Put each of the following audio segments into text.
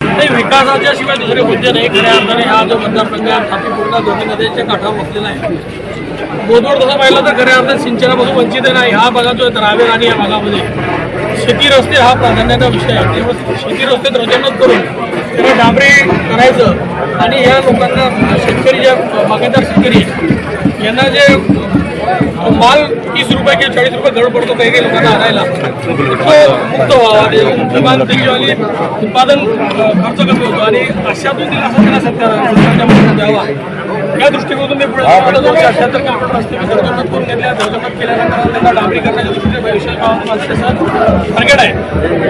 नाही विकासाच्या शिवाय दुसरे मुद्दे नाही. खऱ्या अर्थाने हा जो मतदारसंघ आहे हाती पूर्ण दोन्ही नद्यांच्या काठावर बसलेला आहे. बोधवड तसं पाहिलं तर खऱ्या अर्थात सिंचनापासून वंचित आहे नाही हा भागात जो आहे रावेर आणि या भागामध्ये. शेती रस्ते हा प्राधान्याचा विषय आहे. त्यामुळे शेती रस्ते ध्वजोन्नत करून त्याला डांबरी करायचं. आणि या लोकांना शेतकरी ज्या बागायदार शेतकरी यांना जे माल तीस रुपये किंवा चाळीस रुपये दर पडतो काही काही लोकांना आणायला. तो मुक्त व्हावा ते किमान त्याच्यावाली उत्पादन खर्च कमी होतो. आणि अशातून दिला असं त्यांना सत्कार सरकारच्या माध्यमातून द्यावा. या दृष्टिकोनातून मी पुढे आता दोनशे अठ्याहत्तर किलोमीटर रस्ते मी करून घेतल्या. धर्जोन्नत केल्यानंतर त्यांना डांबरी करण्याच्या दृष्टीने विशेष गावात टार्गेट आहे.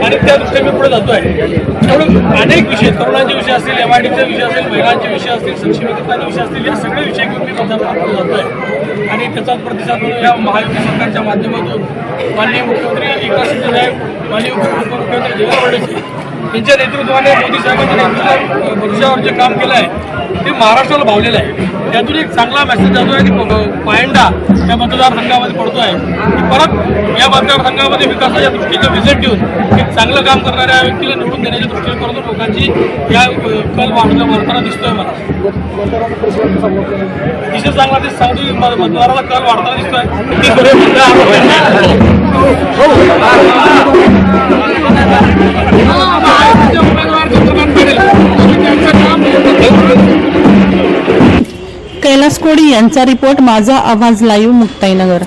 आणि त्या दृष्टीने मी पुढे जातो आहे त्यामुळे अनेक विषय तरुणांचे विषय असतील एमआयडीचे विषय असतील महिलांचे विषय असतील सक्षमीकरणाचे विषय असतील या सगळे विषय घेऊन मी मतदार जातो आहे आणि त्याचाच प्रतिसाद या महायुती सरकारच्या माध्यमातून माननीय मुख्यमंत्री एकनाथ शिंदे साहेब माननीय उपमुख्यमंत्री देवेंद्र फडणवीस त्यांच्या नेतृत्वाने मोदी साहेबांनी नेतृत्वात जे काम केलं आहे ते महाराष्ट्राला भावलेलं आहे. त्यातून एक चांगला मेसेज जातो आहे की पायंडा या मतदारसंघामध्ये पडतो आहे. की परत या मतदारसंघामध्ये विकासाच्या दृष्टीचं व्हिजिट देऊन एक चांगलं काम करणाऱ्या व्यक्तीला निवडून देण्याच्या दृष्टीने परंतु लोकांची या कल वाढता वाढताना दिसतोय मला. अतिशय चांगला ते सांगतो मतदाराला कल वाढताना दिसतोय. कैलास कोडी यांचा रिपोर्ट माझा आवाज लाईव्ह मुक्ताईनगर.